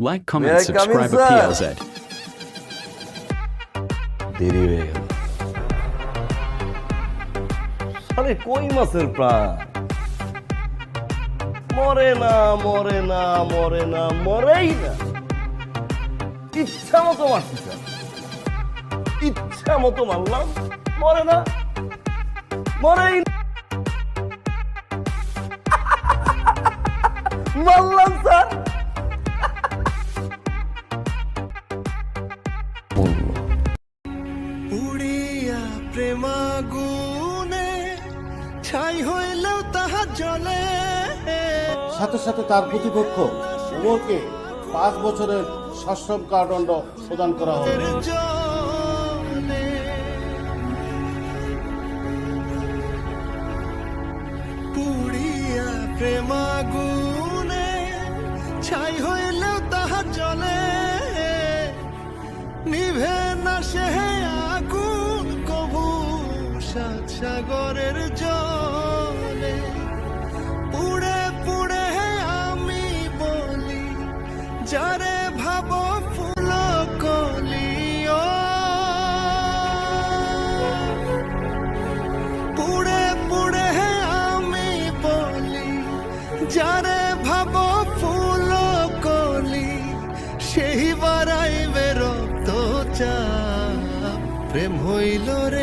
Like, comment, May I subscribe at? PLZ. দেরি হয়ে গেল আরে কই মাছের প্রাণ মরে না মরে না মরে না মরেই না ইচ্ছা মতো মারছি ইচ্ছা মতো মারলাম মরে না মরেই না। মারলাম প্রেমাগুনে ছাই হইলেও তাহা জলে সাথে সাথে তার প্রতিপক্ষ উমরকে পাঁচ বছরের সশ্রম কারাদণ্ড প্রদান করা হয়। প্রেমাগুনে ছাই হইলেও তাহা জলে নিভে না সে সাগরের জলে। পুড়ে পুড়ে আমি বলি, যারে ভাব ফুল কলি, ও। পুড়ে পুড়ে আমি বলি, যারে ভাব ফুল কলি, সেই বারাই বেরো তো চা প্রেম হইল রে।